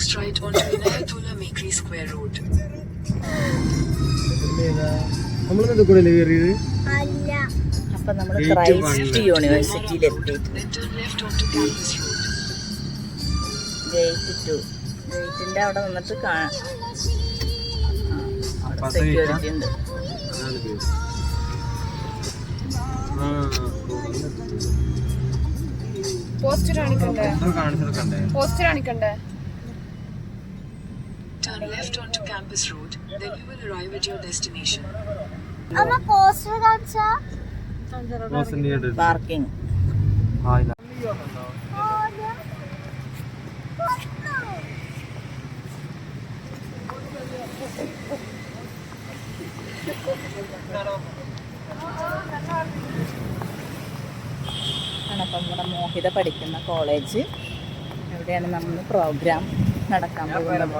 Next right onto Inayatullah Mekri Square Road. നമ്മളെന്താ കൂടെ കയറിയത്? അല്ല. അപ്പൊ നമ്മൾ ക്രൈസ്റ്റ് Road. ഗേറ്റ് ടു ഗേറ്റിന്റെ അവിടെ നിന്നിട്ട് കാണാം സെക്യൂരിറ്റി ഉണ്ട്. പോസ്റ്റർ കാണിക്കണ്ടേ? പോസ്റ്റർ കാണിക്കണ്ടേ? Turn left onto Campus Road. Then you will arrive at your destination. അമ്മ പോസ്റ്റർ കാണിച്ചാ. പാർക്കിംഗ് ആ, ഇല്ല. ആണ് അപ്പം നമ്മുടെ മോഹിത പഠിക്കുന്ന കോളേജ് എവിടെയാണ് നമ്മൾ പ്രോഗ്രാം നടക്കാൻ പോകുന്നത്.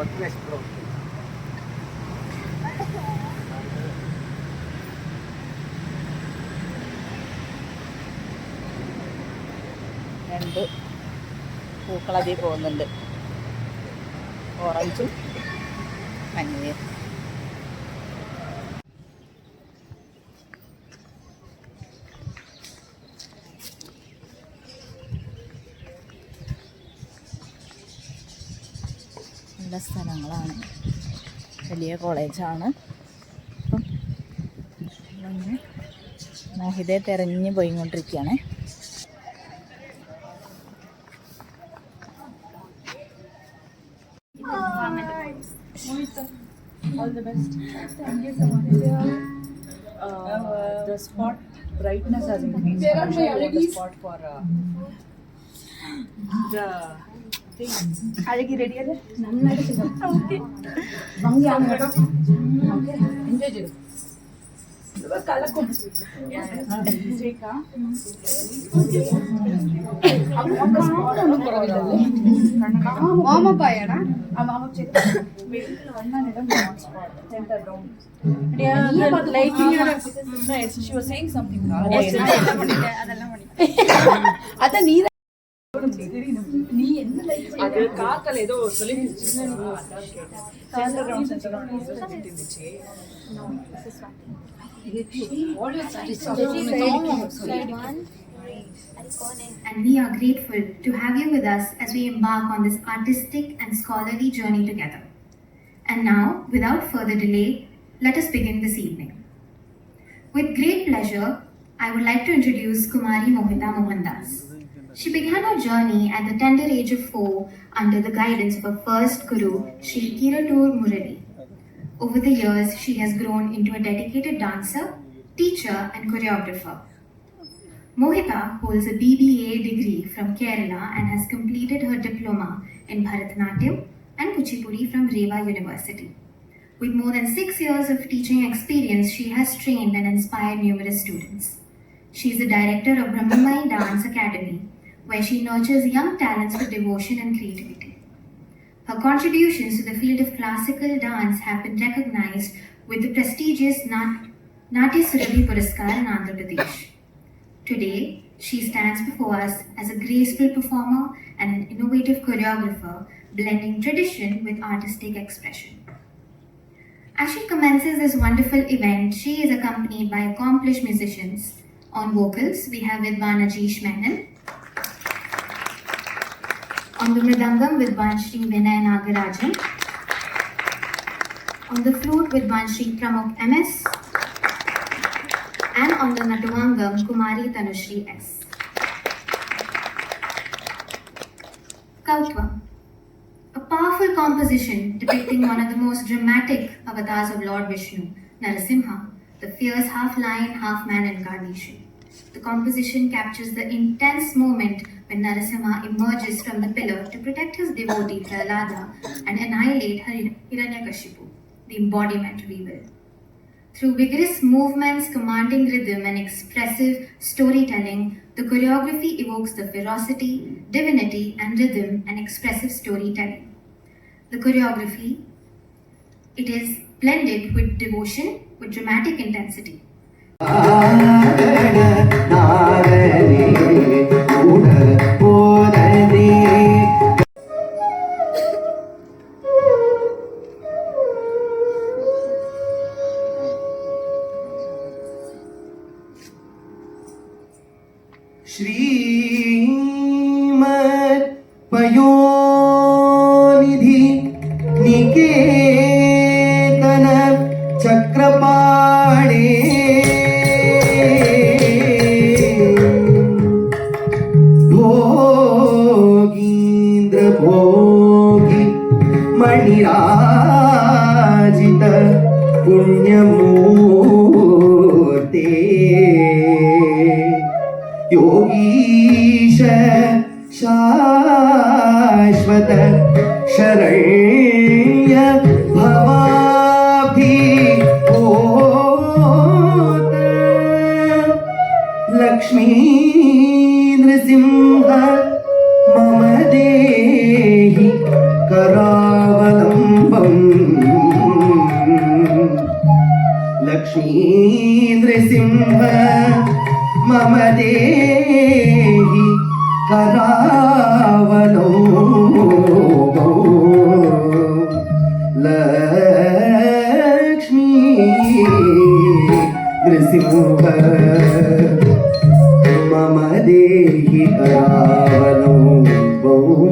രണ്ട് പൂക്കളതി പോകുന്നുണ്ട്. ഓറഞ്ചും മഞ്ഞയും. നല്ല സ്ഥലങ്ങളാണ് വലിയ കോളേജാണ് അപ്പം മോഹിതയെ തെരഞ്ഞു പോയിക്കൊണ്ടിരിക്കുകയാണ് Uh, the spot brightness has increased. I'll show you the spot for uh, the அழகி ரெடியா கலக்கும். ஜெய்கா. வார்மப் அதான் நீ And we are grateful to have you with us as we embark on this artistic and scholarly journey together. And now, without further delay, let us begin this evening. With great pleasure, I would like to introduce Kumari Mohita Mohandas. She began her journey at the tender age of four under the guidance of her first guru, Sri Kiratur Murali. Over the years, she has grown into a dedicated dancer, teacher, and choreographer. Mohita holds a BBA degree from Kerala and has completed her diploma in Bharatanatyam and Kuchipudi from Reva University. With more than six years of teaching experience, she has trained and inspired numerous students. She is the director of Brahmamai Dance Academy, where she nurtures young talents with devotion and creativity. Her contributions to the field of classical dance have been recognized with the prestigious Nat- Natya Surabhi Puraskar in Andhra Pradesh. Today, she stands before us as a graceful performer and an innovative choreographer, blending tradition with artistic expression. As she commences this wonderful event, she is accompanied by accomplished musicians. On vocals, we have Vidwan Ajish Menon. On the mridangam, Vidwan Shri Vinay Nagarajan. On the flute, Vidwan Shri Pramukh MS and on the Natuvangam Kumari Tanushri S. Kautva, a powerful composition depicting one of the most dramatic avatars of Lord Vishnu, Narasimha, the fierce half lion, half man incarnation. The composition captures the intense moment when Narasimha emerges from the pillar to protect his devotee Prahlada and annihilate her Hiranyakashipu, the embodiment of evil. Through vigorous movements, commanding rhythm, and expressive storytelling, the choreography evokes the ferocity, divinity, and rhythm and expressive storytelling. The choreography, it is blended with devotion with dramatic intensity. വിരാജിത പുണ്യമൂർത്തേ. യോഗീശ ശാശ്വത ശരേ लक्ष्मी नृसिंह मम देहि करावणो लक्ष्मी नृसिंह मम देहि करावणो बहु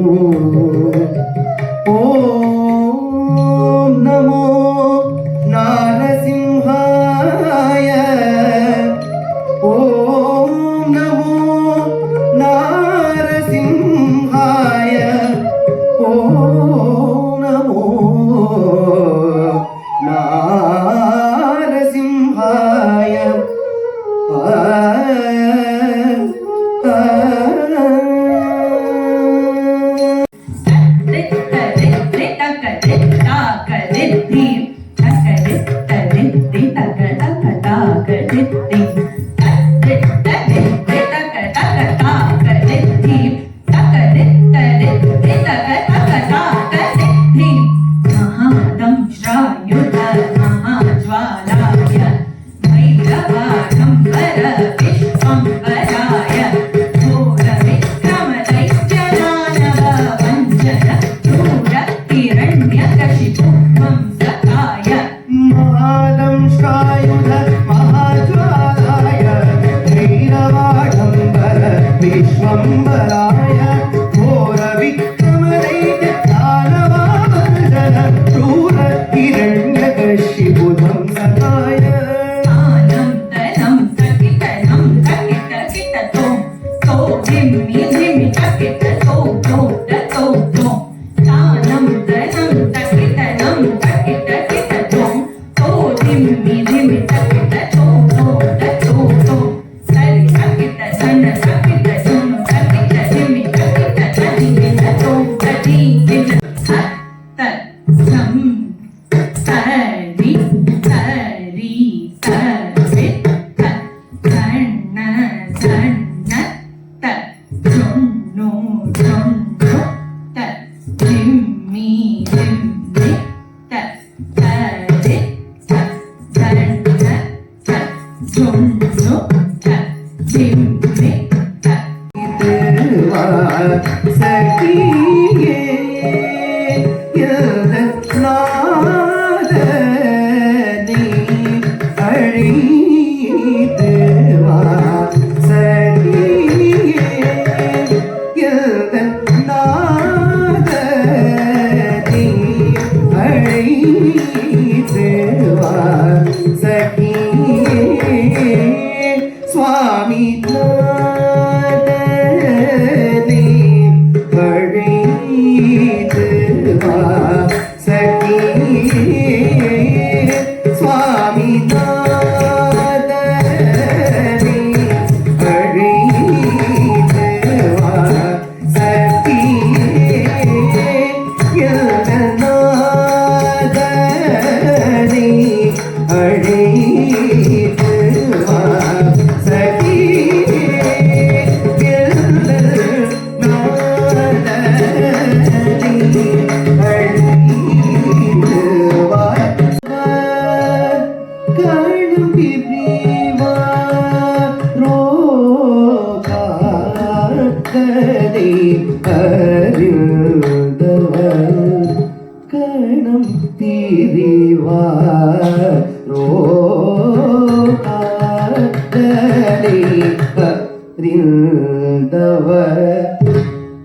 കടലിന്തവർ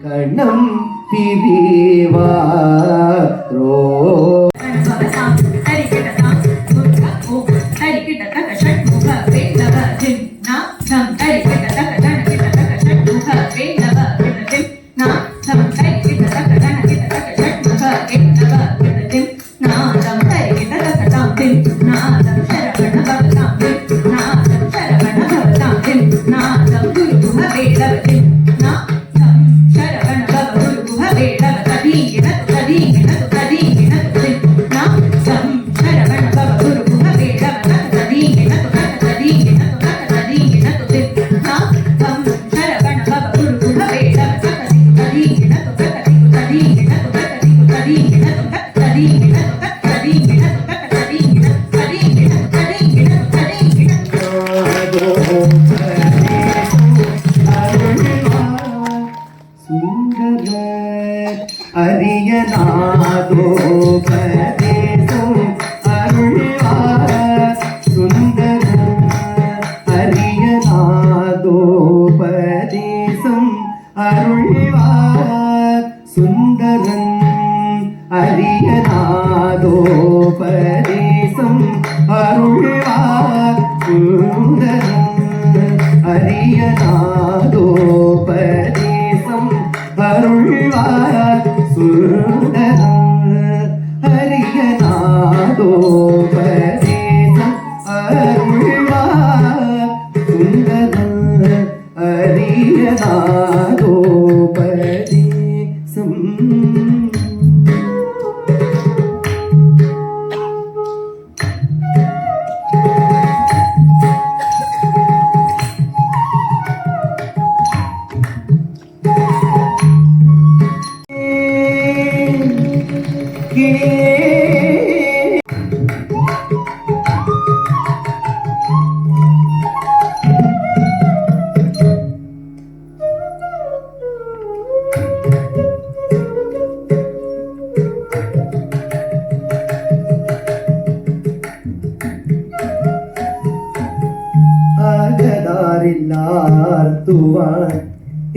കണം തിരിവാ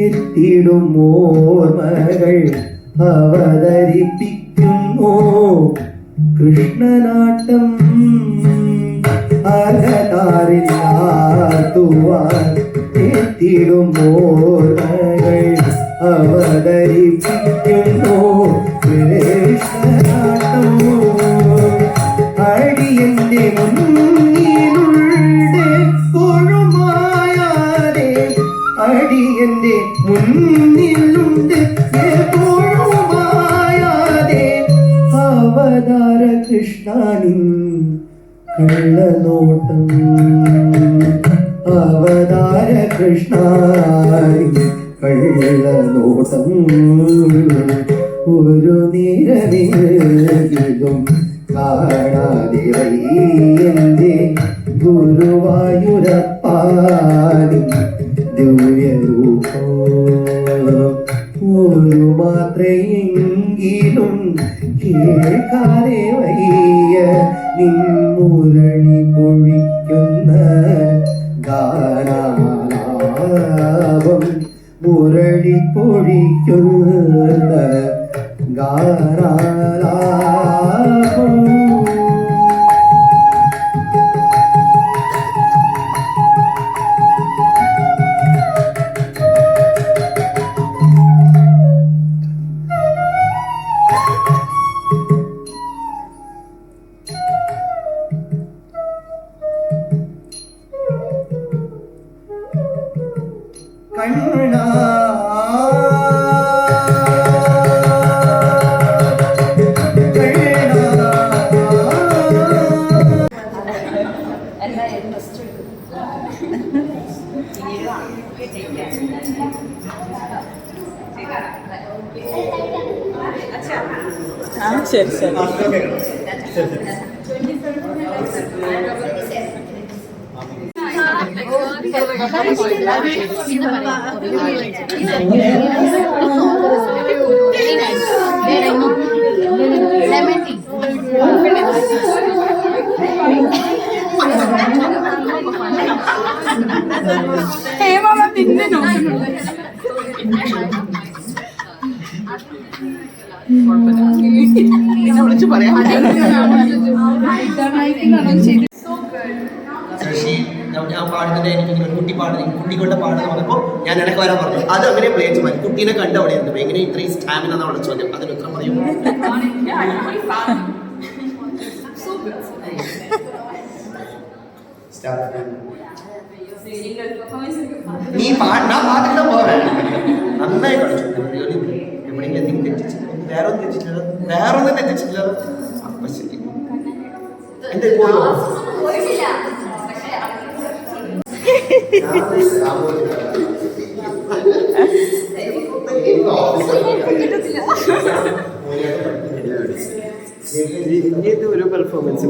എത്തിടും ഓർമ്മകൾ അവതരിപ്പിക്കുന്നു. കൃഷ്ണനാട്ടം അലതാറില്ലാത്തുവാൻ എത്തിടും ഓർമ്മകൾ ആ ശരി ശരി. നിന്നെ ശശി ഞാൻ- പാടുന്നത് എനിക്ക് ഒരു കുട്ടി പാടുന്നത് കുട്ടികളുടെ പാടുന്ന പറഞ്ഞപ്പോൾ ഞാൻ ഇടയ്ക്ക് വരാൻ പറഞ്ഞു. അത് അങ്ങനെ പ്ലേ ചെയ്തു. മതി കുട്ടീനെ കണ്ട അവിടെ ഇരുന്നു. എങ്ങനെ ഇത്രയും സ്റ്റാമിന എന്നാണ് ചോദ്യം? അതിന് ഉത്തരം പറയും. നീ പാ ഞാൻ പാട്ടിട്ട് പോവാൻ നന്നായി കളിച്ചു. എവിടെയെങ്കിലും എന്തെങ്കിലും തെറ്റിച്ചു വേറെ ഒന്നും തെറ്റിച്ചില്ല വേറെ ഒന്നും തെറ്റിച്ചില്ല എന്റെ ഇത് ഒരു പെർഫോമൻസ്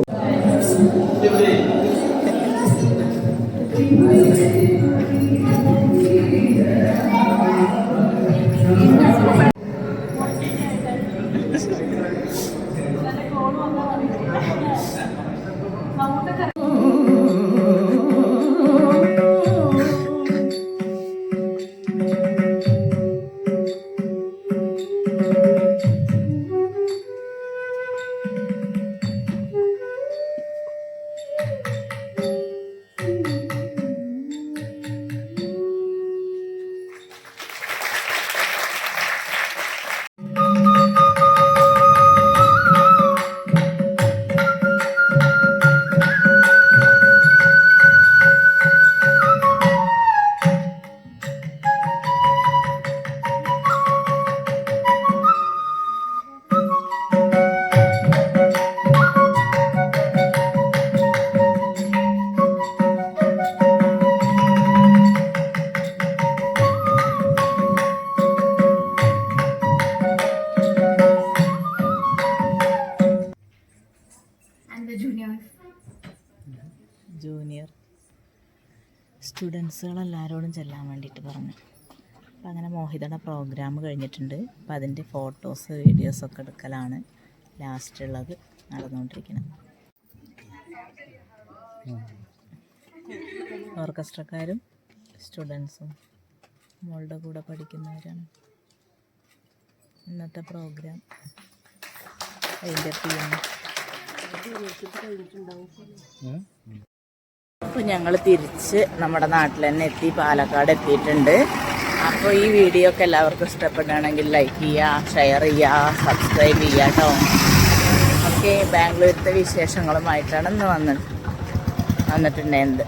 സ്റ്റുഡൻസുകളെല്ലാവരോടും ചെല്ലാൻ വേണ്ടിയിട്ട് പറഞ്ഞു. അപ്പം അങ്ങനെ മോഹിതയുടെ പ്രോഗ്രാം കഴിഞ്ഞിട്ടുണ്ട്. അപ്പം അതിന്റെ ഫോട്ടോസ് വീഡിയോസൊക്കെ എടുക്കലാണ് ലാസ്റ്റ് ഉള്ളത് നടന്നുകൊണ്ടിരിക്കുന്നത്. ഓർക്കസ്ട്രക്കാരും സ്റ്റുഡൻസും മോളുടെ കൂടെ പഠിക്കുന്നവരാണ്. ഇന്നത്തെ പ്രോഗ്രാം അതിന്റെ അപ്പോൾ ഞങ്ങൾ തിരിച്ച് നമ്മുടെ നാട്ടിൽ തന്നെ എത്തി പാലക്കാട് എത്തിയിട്ടുണ്ട്. അപ്പോൾ ഈ വീഡിയോ ഒക്കെ എല്ലാവർക്കും ഇഷ്ടപ്പെടുകയാണെങ്കിൽ ലൈക്ക് ചെയ്യുക ഷെയർ ചെയ്യുക സബ്സ്ക്രൈബ് ചെയ്യുക കേട്ടോ ഓക്കെ ബാംഗ്ലൂരിലത്തെ വിശേഷങ്ങളുമായിട്ടാണ് ഇന്ന് വന്നത് വന്നിട്ടുണ്ടായിരുന്നത്.